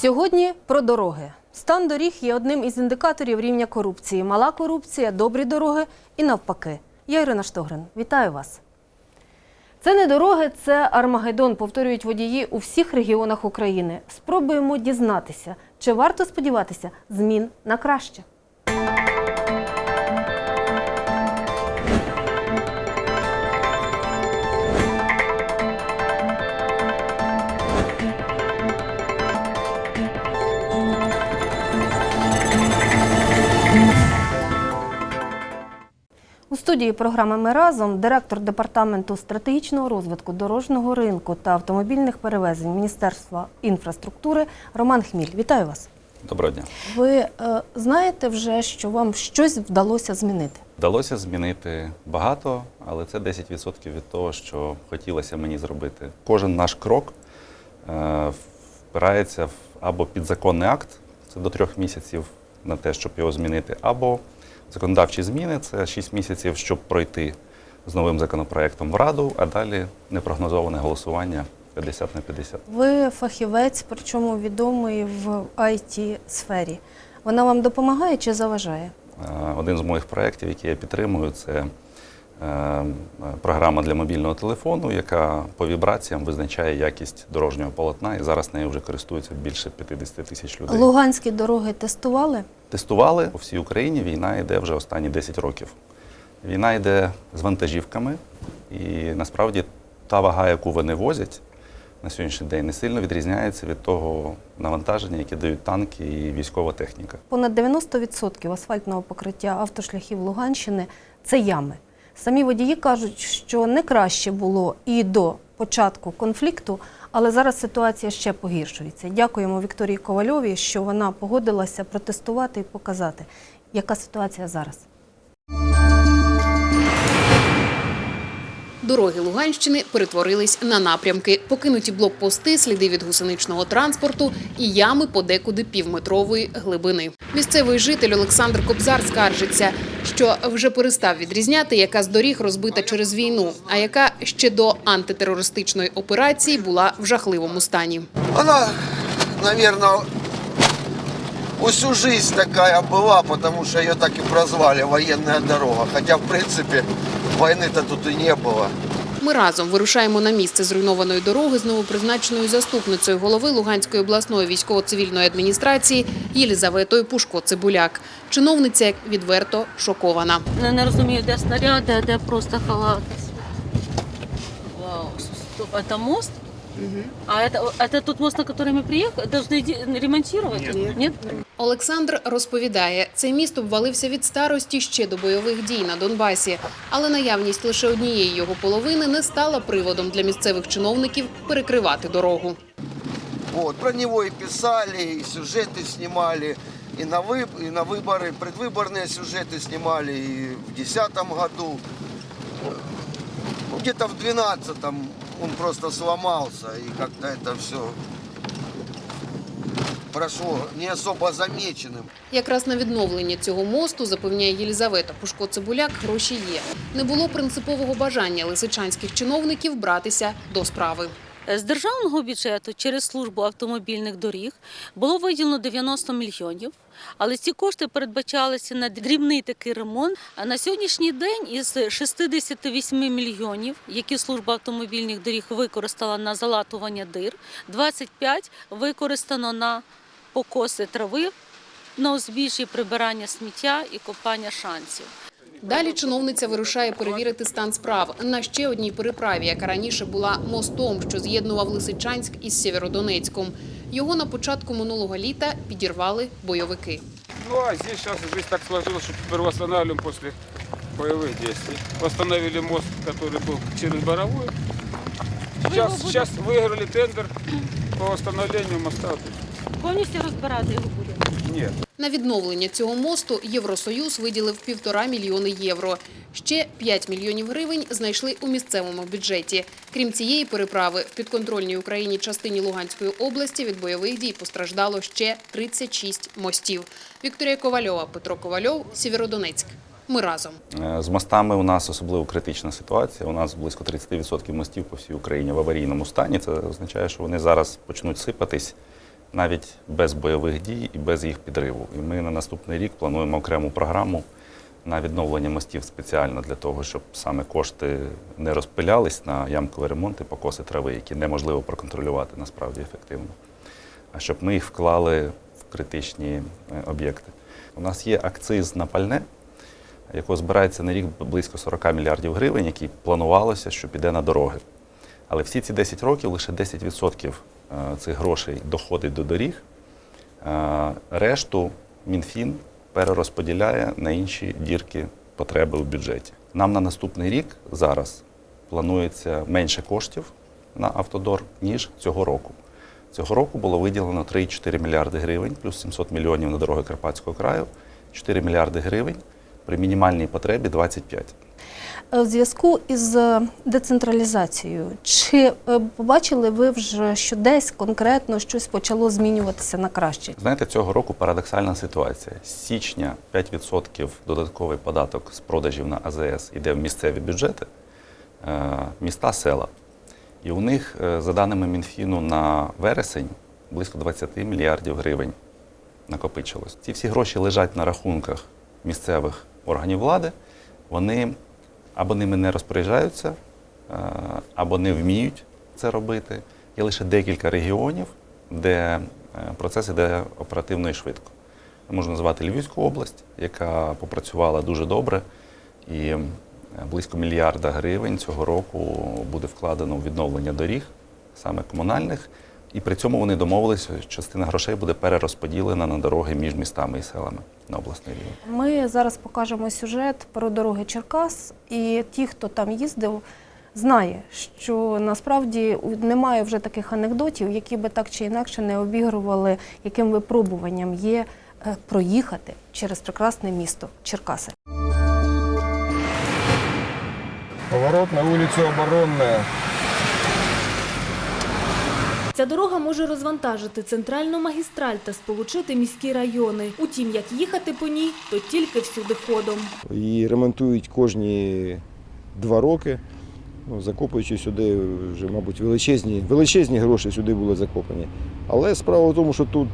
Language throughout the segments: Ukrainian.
Сьогодні про дороги. Стан доріг є одним із індикаторів рівня корупції. Мала корупція, добрі дороги і навпаки. Я Ірина Штогрин. Вітаю вас. Це не дороги, це Армагеддон, повторюють водії у всіх регіонах України. Спробуємо дізнатися, чи варто сподіватися змін на краще. Студії програми Ми разом директор департаменту стратегічного розвитку дорожнього ринку та автомобільних перевезень Міністерства інфраструктури Роман Хміль. Вітаю вас. Доброго дня. Ви е, знаєте вже, що вам щось вдалося змінити? Вдалося змінити багато, але це 10% від того, що хотілося мені зробити. Кожен наш крок е, впирається в або підзаконний акт, це до трьох місяців на те, щоб його змінити, або законодавчі зміни це 6 місяців, щоб пройти з новим законопроектом в Раду, а далі непрогнозоване голосування 50 на 50. Ви фахівець, причому відомий в it сфері. Вона вам допомагає чи заважає? Е, Один з моїх проєктів, який я підтримую, це програма для мобільного телефону, яка по вібраціям визначає якість дорожнього полотна, і зараз нею вже користується більше 50 тисяч людей. Луганські дороги тестували? Тестували по всій Україні. Війна йде вже останні 10 років. Війна йде з вантажівками, і насправді та вага, яку вони возять на сьогоднішній день, не сильно відрізняється від того навантаження, яке дають танки і військова техніка. Понад 90% асфальтного покриття автошляхів Луганщини це ями. Самі водії кажуть, що не краще було і до початку конфлікту, але зараз ситуація ще погіршується. Дякуємо Вікторії Ковальовій, що вона погодилася протестувати і показати, яка ситуація зараз. Дороги Луганщини перетворились на напрямки, покинуті блокпости, сліди від гусеничного транспорту і ями подекуди півметрової глибини. Місцевий житель Олександр Кобзар скаржиться, що вже перестав відрізняти, яка з доріг розбита через війну, а яка ще до антитерористичної операції була в жахливому стані. Она, наверное, всю жизнь такая была, потому что ее так и прозвали военная дорога. Хотя, в принципе, войны-то тут и не было. Ми разом вирушаємо на місце зруйнованої дороги з новопризначеною заступницею голови Луганської обласної військово-цивільної адміністрації Єлізаветою Пушко-Цибуляк. Чиновниця як відверто шокована. Не, не розумію, де снаряди, а де просто халат. Вау, стоп, это мост? А это, это тот мост, на который мы приехали? Должны де- ремонтировать? Нет. Нет? Олександр розповідає, цей міст обвалився від старості ще до бойових дій на Донбасі, але наявність лише однієї його половини не стала приводом для місцевих чиновників перекривати дорогу. Вот, про него и писали, и сюжеты снимали, и на, выб... и на выборы, предвыборные сюжеты снимали и в 2010 году. Ну, где-то в 2012 он просто сломался, и как-то это все прошло не особо замеченим. Якраз на відновлення цього мосту, запевняє Єлізавета Пушко-Цибуляк, гроші є. Не було принципового бажання лисичанських чиновників братися до справи. З державного бюджету через службу автомобільних доріг було виділено 90 мільйонів, але ці кошти передбачалися на дрібний такий ремонт. А на сьогоднішній день із 68 мільйонів, які служба автомобільних доріг використала на залатування дир, 25 використано на покоси трави, на узбіччі прибирання сміття і копання шансів. Далі чиновниця вирушає перевірити стан справ на ще одній переправі, яка раніше була мостом, що з'єднував Лисичанськ із Сєвєродонецьком. Його на початку минулого літа підірвали бойовики. Ну а здесь сейчас жизнь так сложилась, что теперь восстанавливаем после боевых действий. Восстановили мост, который был через Боровую. Сейчас, сейчас выиграли тендер по восстановлению моста. Повністю розбирати його буде. Нет. На відновлення цього мосту Євросоюз виділив півтора мільйони євро. Ще 5 мільйонів гривень знайшли у місцевому бюджеті. Крім цієї переправи, в підконтрольній Україні частині Луганської області від бойових дій постраждало ще 36 мостів. Вікторія Ковальова, Петро Ковальов, Сєвєродонецьк. Ми разом. Е, З мостами у нас особливо критична ситуація. У нас близько 30% мостів по всій Україні в аварійному стані. Це означає, що вони зараз почнуть сипатись навіть без бойових дій і без їх підриву. І ми на наступний рік плануємо окрему програму на відновлення мостів спеціально для того, щоб саме кошти не розпилялись на ямковий ремонт і покоси трави, які неможливо проконтролювати насправді ефективно, а щоб ми їх вклали в критичні е, об'єкти. У нас є акциз на пальне, якого збирається на рік близько 40 мільярдів гривень, який планувалося, що піде на дороги. Але всі ці 10 років лише 10% е, цих грошей доходить до доріг. Е, Решту Мінфін перерозподіляє на інші дірки потреби у бюджеті. Нам на наступний рік зараз планується менше коштів на автодор, ніж цього року. Цього року було виділено 3,4 мільярди гривень, плюс 700 мільйонів на дороги Карпатського краю, 4 мільярди гривень при мінімальній потребі 25. Е, В зв'язку із е, децентралізацією, чи е, побачили ви вже, що десь конкретно щось почало змінюватися на краще? Знаєте, цього року парадоксальна ситуація. З січня 5% додатковий податок з продажів на АЗС йде в місцеві бюджети, е, міста, села. І у них, е, за даними Мінфіну, на вересень близько 20 мільярдів гривень накопичилось. Ці всі гроші лежать на рахунках місцевих органів влади. Вони або ними не розпоряджаються, е, або не вміють це робити. Є лише декілька регіонів, де е, процес іде оперативно і швидко. Можу назвати Львівську область, яка попрацювала дуже добре, і е, близько мільярда гривень цього року буде вкладено у відновлення доріг, саме комунальних. І при цьому вони домовилися, що частина грошей буде перерозподілена на дороги між містами і селами на обласний рівень. Ми зараз покажемо сюжет про дороги Черкас, і ті, хто там їздив, знає, що насправді немає вже таких анекдотів, які би так чи інакше не обігрували, яким випробуванням є е, проїхати через прекрасне місто Черкаси. Поворот на улицу Оборонная. Ця дорога може розвантажити центральну магістраль та сполучити міські райони. Утім, як їхати по ній, то тільки всюди ходом. Її ремонтують кожні два роки. Ну, закопуючи сюди вже, мабуть, величезні, величезні гроші сюди були закопані. Але справа в тому, що тут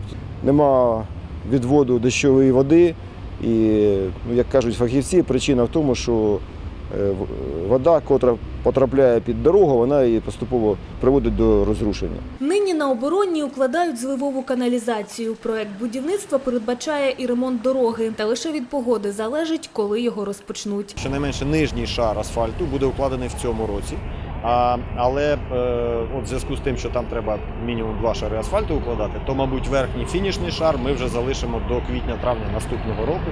нема відводу дощової води. І, ну, як кажуть фахівці, причина в тому, що вода, котра потрапляє під дорогу, вона її поступово приводить до розрушення. Нині на оборонній укладають зливову каналізацію. Проект будівництва передбачає і ремонт дороги. Та лише від погоди залежить, коли його розпочнуть. Щонайменше нижній шар асфальту буде укладений в цьому році. А, але е, от в зв'язку з тим, що там треба мінімум два шари асфальту укладати, то, мабуть, верхній фінішний шар ми вже залишимо до квітня-травня наступного року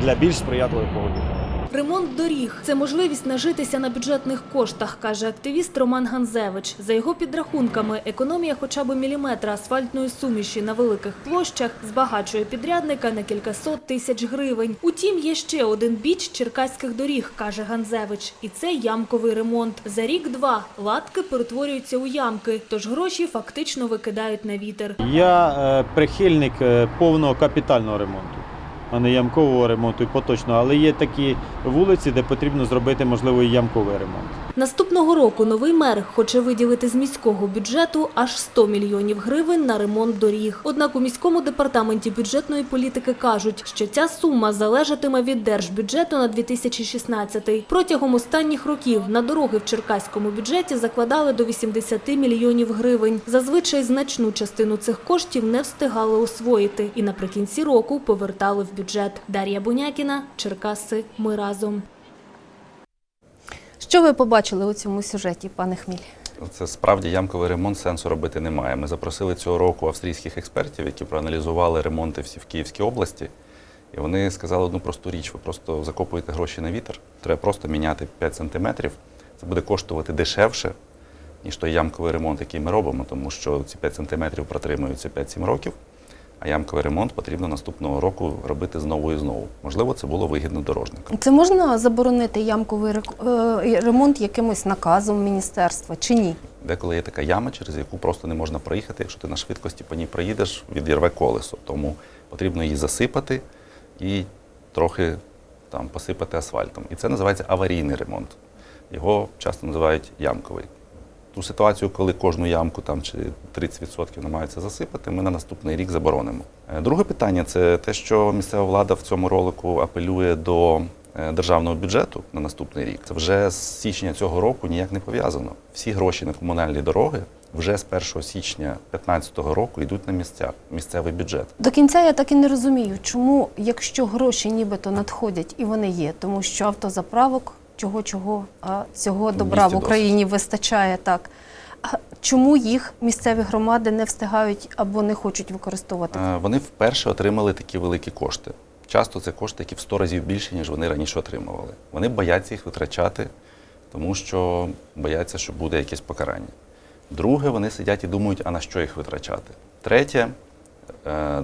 для більш сприятливої погоди. Ремонт доріг це можливість нажитися на бюджетних коштах, каже активіст Роман Ганзевич. За його підрахунками, економія хоча б міліметра асфальтної суміші на великих площах збагачує підрядника на кількасот тисяч гривень. Утім, є ще один біч черкаських доріг, каже Ганзевич, і це ямковий ремонт. За рік-два латки перетворюються у ямки, тож гроші фактично викидають на вітер. Я е, прихильник е, повного капітального ремонту, а не ямкового ремонту і поточного. Але є такі вулиці, де потрібно зробити можливо і ямковий ремонт. Наступного року новий мер хоче виділити з міського бюджету аж 100 мільйонів гривень на ремонт доріг. Однак у міському департаменті бюджетної політики кажуть, що ця сума залежатиме від держбюджету на 2016. Протягом останніх років на дороги в черкаському бюджеті закладали до 80 мільйонів гривень. Зазвичай значну частину цих коштів не встигали освоїти і наприкінці року повертали в бюджет. Дар'я Бунякіна, Черкаси. Ми разом. Що ви побачили у цьому сюжеті, пане Хміль? Це справді ямковий ремонт сенсу робити немає. Ми запросили цього року австрійських експертів, які проаналізували ремонти всі в Київській області. І вони сказали одну просту річ: ви просто закопуєте гроші на вітер. Треба просто міняти 5 сантиметрів. Це буде коштувати дешевше, ніж той ямковий ремонт, який ми робимо, тому що ці 5 сантиметрів протримуються 5-7 років. А ямковий ремонт потрібно наступного року робити знову і знову. Можливо, це було вигідно дорожникам. Це можна заборонити ямковий е, ремонт якимось наказом міністерства чи ні? Деколи є така яма, через яку просто не можна проїхати. Якщо ти на швидкості по ній проїдеш, відірве колесо. Тому потрібно її засипати і трохи там посипати асфальтом. І це називається аварійний ремонт. Його часто називають ямковий. Ту ситуацію, коли кожну ямку там чи 30% намагаються засипати, ми на наступний рік заборонимо. Е, Друге питання це те, що місцева влада в цьому ролику апелює до е, державного бюджету на наступний рік. Це вже з січня цього року ніяк не пов'язано. Всі гроші на комунальні дороги вже з 1 січня 2015 року йдуть на місця, місцевий бюджет. До кінця я так і не розумію, чому, якщо гроші нібито надходять і вони є, тому що автозаправок чого чого, цього добра в Україні вистачає так. Чому їх місцеві громади не встигають або не хочуть використовувати? Е, Вони вперше отримали такі великі кошти. Часто це кошти, які в 100 разів більше, ніж вони раніше отримували. Вони бояться їх витрачати, тому що бояться, що буде якесь покарання. Друге, вони сидять і думають, а на що їх витрачати. Третє,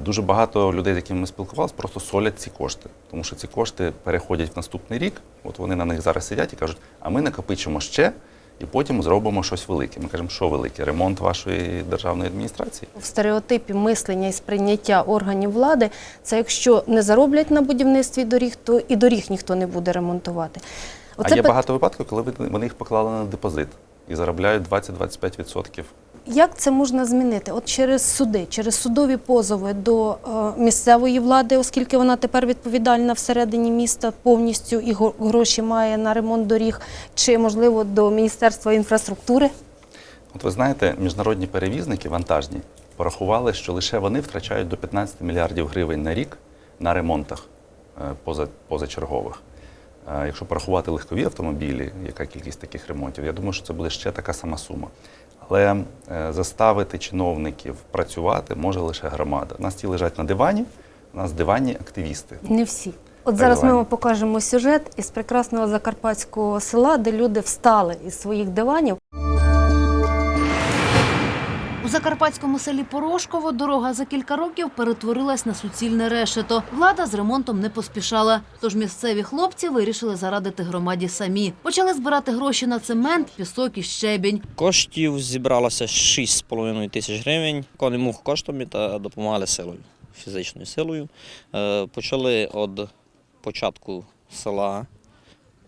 дуже багато людей, з якими ми спілкувалися, просто солять ці кошти, тому що ці кошти переходять в наступний рік. От вони на них зараз сидять і кажуть, а ми накопичимо ще. І потім зробимо щось велике. Ми кажемо, що велике? Ремонт вашої державної адміністрації. В стереотипі мислення і сприйняття органів влади це якщо не зароблять на будівництві доріг, то і доріг ніхто не буде ремонтувати. а є пи- багато випадків, коли вони їх поклали на депозит і заробляють 20-25%. Як це можна змінити? От через суди, через судові позови до е, місцевої влади, оскільки вона тепер відповідальна всередині міста повністю і гроші має на ремонт доріг, чи можливо до Міністерства інфраструктури? От ви знаєте, міжнародні перевізники вантажні порахували, що лише вони втрачають до 15 мільярдів гривень на рік на ремонтах е, поза, позачергових. Е, Якщо порахувати легкові автомобілі, яка кількість таких ремонтів, я думаю, що це буде ще така сама сума. Але е, заставити чиновників працювати може лише громада. У нас ті лежать на дивані, у нас диванні активісти. Не всі. От зараз ми вам покажемо сюжет із прекрасного закарпатського села, де люди встали із своїх диванів. У закарпатському селі Порошково дорога за кілька років перетворилась на суцільне решето. Влада з ремонтом не поспішала. Тож місцеві хлопці вирішили зарадити громаді самі. Почали збирати гроші на цемент, пісок і щебінь. Коштів зібралося 6,5 тисяч гривень. Коли мух коштами та допомагали силою, фізичною силою. Е, Почали від початку села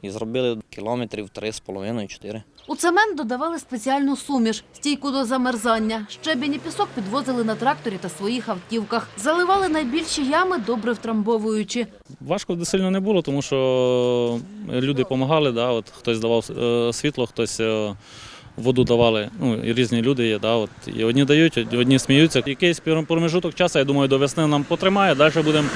і зробили кілометрів 3,5-4. У цемент додавали спеціальну суміш, стійку до замерзання. Щебінь і пісок підвозили на тракторі та своїх автівках. Заливали найбільші ями, добре втрамбовуючи. Важко сильно не було, тому що люди допомагали. Да, от хтось давав е, світло, хтось е, воду давали. Ну, і різні люди є. Да, от, і одні дають, одні сміються. Якийсь промежуток часу, я думаю, до весни нам потримає. Далі будемо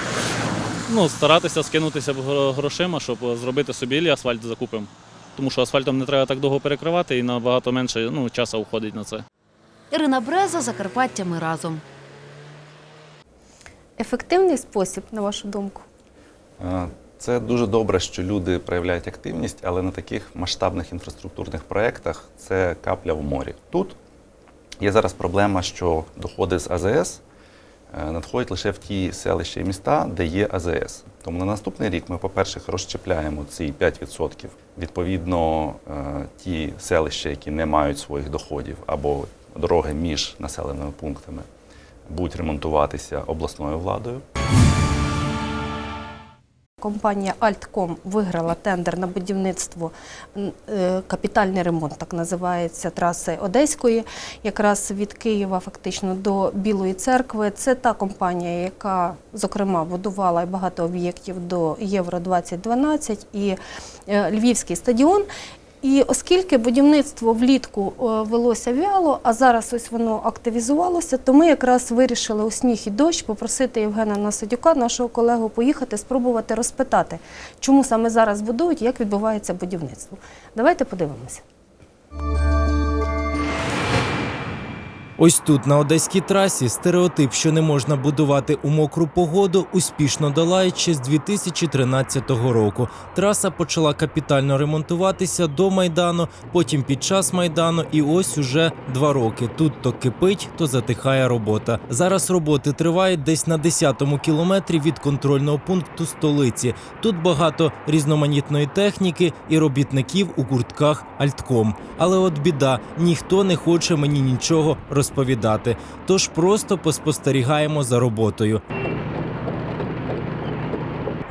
ну, старатися скинутися грошима, щоб зробити собі асфальт закупимо. Тому що асфальтом не треба так довго перекривати і набагато менше ну, часу уходить на це. Ірина Бреза, Закарпаття ми разом. Ефективний спосіб, на вашу думку? Це дуже добре, що люди проявляють активність, але на таких масштабних інфраструктурних проєктах це капля в морі. Тут є зараз проблема, що доходи з АЗС е, надходять лише в ті селища і міста, де є АЗС. Тому на наступний рік ми, по-перше, розщепляємо ці 5%. Відповідно, е, ті селища, які не мають своїх доходів, або дороги між населеними пунктами, будуть ремонтуватися обласною владою. Компанія Альтком виграла тендер на будівництво е, капітальний ремонт, так називається траси Одеської, якраз від Києва фактично до Білої церкви. Це та компанія, яка зокрема будувала багато об'єктів до Євро 2012 і е, Львівський стадіон. І оскільки будівництво влітку е, велося вяло, а зараз ось воно активізувалося, то ми якраз вирішили у сніг і дощ попросити Євгена Насадюка, нашого колегу, поїхати, спробувати розпитати, чому саме зараз будують, як відбувається будівництво. Давайте подивимося. Ось тут, на одеській трасі, стереотип, що не можна будувати у мокру погоду, успішно долають ще з 2013 року. Траса почала капітально ремонтуватися до майдану, потім під час майдану, і ось уже два роки. Тут то кипить, то затихає робота. Зараз роботи тривають десь на 10-му кілометрі від контрольного пункту столиці. Тут багато різноманітної техніки і робітників у куртках Альтком. Але от біда, ніхто не хоче мені нічого розповідати. Тож просто поспостерігаємо за роботою.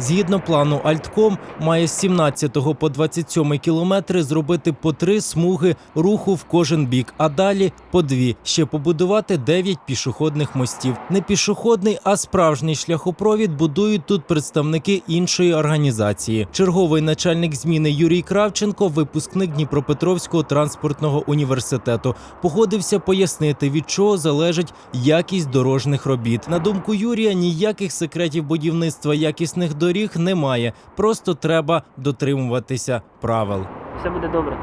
Згідно плану Альтком має з 17 по 27 кілометри зробити по три смуги руху в кожен бік, а далі по дві. Ще побудувати 9 пішохідних мостів. Не пішохідний, а справжній шляхопровід будують тут представники іншої організації. Черговий начальник зміни Юрій Кравченко, випускник Дніпропетровського транспортного університету, погодився пояснити, від чого залежить якість дорожніх робіт. На думку Юрія, ніяких секретів будівництва якісних доріг немає. Просто треба дотримуватися правил. Все буде добре.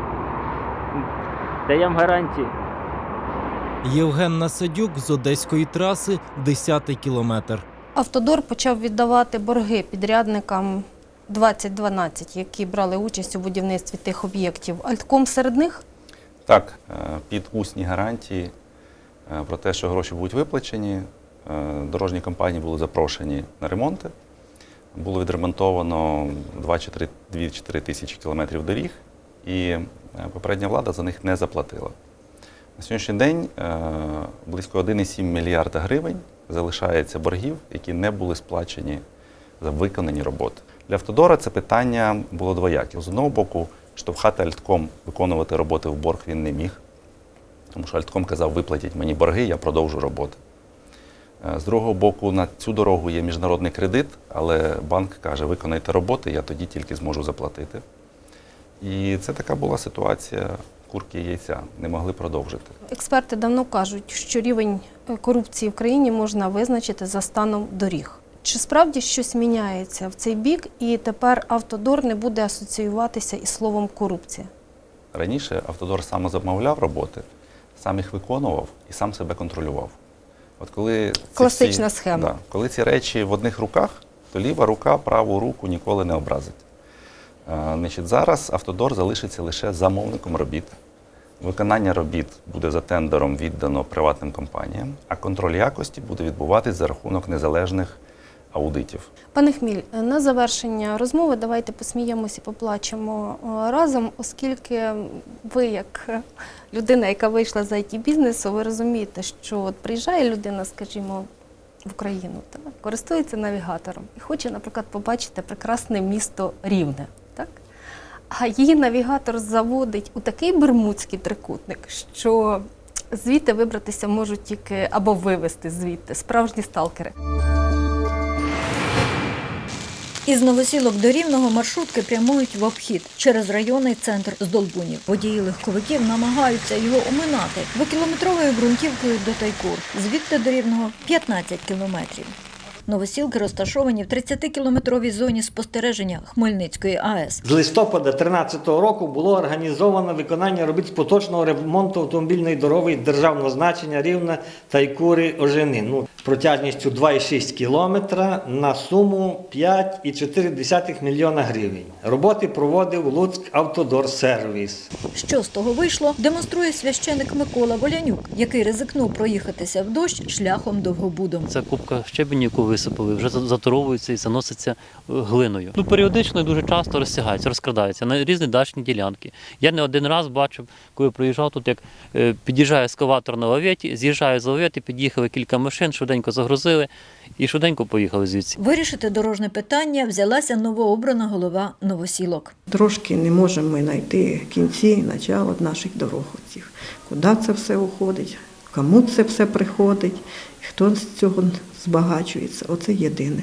Даємо гарантії. Євген Насадюк з одеської траси, 10-й кілометр. Автодор почав віддавати борги підрядникам 2012, які брали участь у будівництві тих об'єктів. Альтком серед них? Так, е, під усні гарантії е, про те, що гроші будуть виплачені, е, дорожні компанії були запрошені на ремонти. Було відремонтовано 2 чи 3 2 чи 3 тисячі кілометрів доріг, і е, попередня влада за них не заплатила. На сьогоднішній день е, близько 1,7 мільярда гривень залишається боргів, які не були сплачені за виконані роботи. Для автодора це питання було двояке. З одного боку, штовхати Альтком виконувати роботи в борг він не міг, тому що Альтком казав, виплатіть мені борги, я продовжу роботи. Е, З другого боку, на цю дорогу є міжнародний кредит, але банк каже, виконайте роботи, я тоді тільки зможу заплатити. І це така була ситуація курки і яйця, не могли продовжити. Експерти давно кажуть, що рівень е, корупції в країні можна визначити за станом доріг. Чи справді щось міняється в цей бік, і тепер автодор не буде асоціюватися із словом корупція? Раніше автодор сам замовляв роботи, сам їх виконував і сам себе контролював. От коли Класична ці, схема. Да, коли ці речі в одних руках, то ліва рука праву руку ніколи не образить. А, Значить, зараз автодор залишиться лише замовником робіт. Виконання робіт буде за тендером віддано приватним компаніям, а контроль якості буде відбуватись за рахунок незалежних аудитів. Пане Хміль, на завершення розмови давайте посміємося поплачемо е, разом, оскільки ви, як е, людина, яка вийшла з it бізнесу, ви розумієте, що от приїжджає людина, скажімо, в Україну, так, користується навігатором і хоче, наприклад, побачити прекрасне місто Рівне. А її навігатор заводить у такий бермудський трикутник, що звідти вибратися можуть тільки або вивезти звідти справжні сталкери. Із новосілок до Рівного маршрутки прямують в обхід через районний центр Здолбунів. Водії легковиків намагаються його оминати двокілометровою ґрунтівкою до Тайкур. Звідти до Рівного 15 кілометрів. Новосілки розташовані в 30-кілометровій зоні спостереження Хмельницької АЕС. З листопада 2013 року було організовано виконання робіт з поточного ремонту автомобільної дороги державного значення Рівне Тайкури Ожени. Ну, протяжністю 2,6 кілометра на суму 5,4 мільйона гривень. Роботи проводив Луцьк Автодор Сервіс. Що з того вийшло, демонструє священик Микола Волянюк, який ризикнув проїхатися в дощ шляхом довгобудом. Це кубка яку висипали, вже за- затуровується і заноситься е, глиною. Ну, періодично і дуже часто розтягається, розкрадається на різні дачні ділянки. Я не один раз бачив, коли проїжджав тут, як е, під'їжджає ескаватор на лаветі, з'їжджає з лавети, під'їхали кілька машин, швиденько загрузили і швиденько поїхали звідси. Вирішити дорожне питання взялася новообрана голова новосілок. Трошки не можемо ми знайти кінці, начало наших дорог. Куди це все уходить, кому це все приходить, хто з цього збагачується. Оце єдине.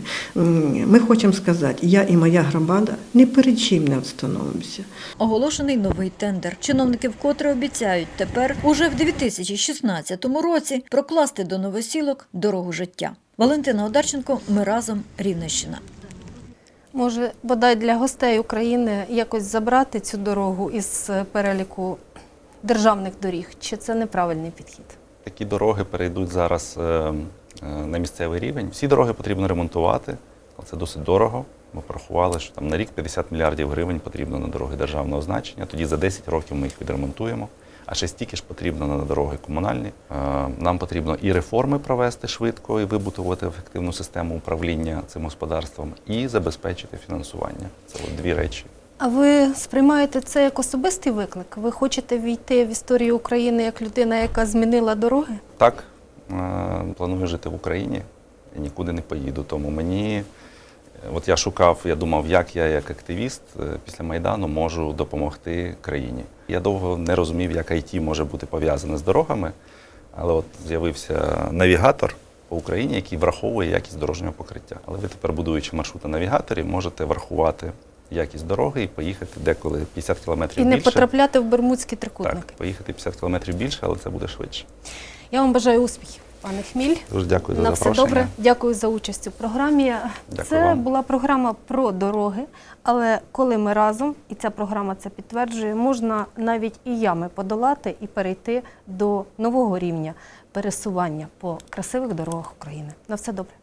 Ми хочемо сказати, я і моя громада не перед чим не відстановимося. Оголошений новий тендер. Чиновники вкотре обіцяють тепер, уже в 2016 році, прокласти до новосілок дорогу життя. Валентина Одарченко, ми разом Рівненщина. Може, бодай для гостей України якось забрати цю дорогу із переліку державних доріг? Чи це неправильний підхід? Такі дороги перейдуть зараз е, е, на місцевий рівень. Всі дороги потрібно ремонтувати, але це досить дорого. Ми порахували, що там на рік 50 мільярдів гривень потрібно на дороги державного значення. Тоді за 10 років ми їх відремонтуємо. А ще стільки ж потрібно на дороги комунальні. Е, Нам потрібно і реформи провести швидко, і вибудувати ефективну систему управління цим господарством, і забезпечити фінансування. Це от дві речі. А ви сприймаєте це як особистий виклик? Ви хочете війти в історію України як людина, яка змінила дороги? Так, е, планую жити в Україні і нікуди не поїду. Тому мені От я шукав, я думав, як я як активіст е, після Майдану можу допомогти країні. Я довго не розумів, як IT може бути пов'язане з дорогами, але от з'явився навігатор по Україні, який враховує якість дорожнього покриття. Але ви тепер, будуючи маршрути навігаторі, можете врахувати якість дороги і поїхати деколи 50 кілометрів І не потрапляти в Бермудські трикутники. Так, поїхати 50 кілометрів більше, але це буде швидше. Я вам бажаю успіхів, пане Хміль. Дуже дякую за На все добре. Дякую за участь у програмі. Дякую це вам. була програма про дороги. Але коли ми разом, і ця програма це підтверджує, можна навіть і ями подолати і перейти до нового рівня пересування по красивих дорогах України. На все добре.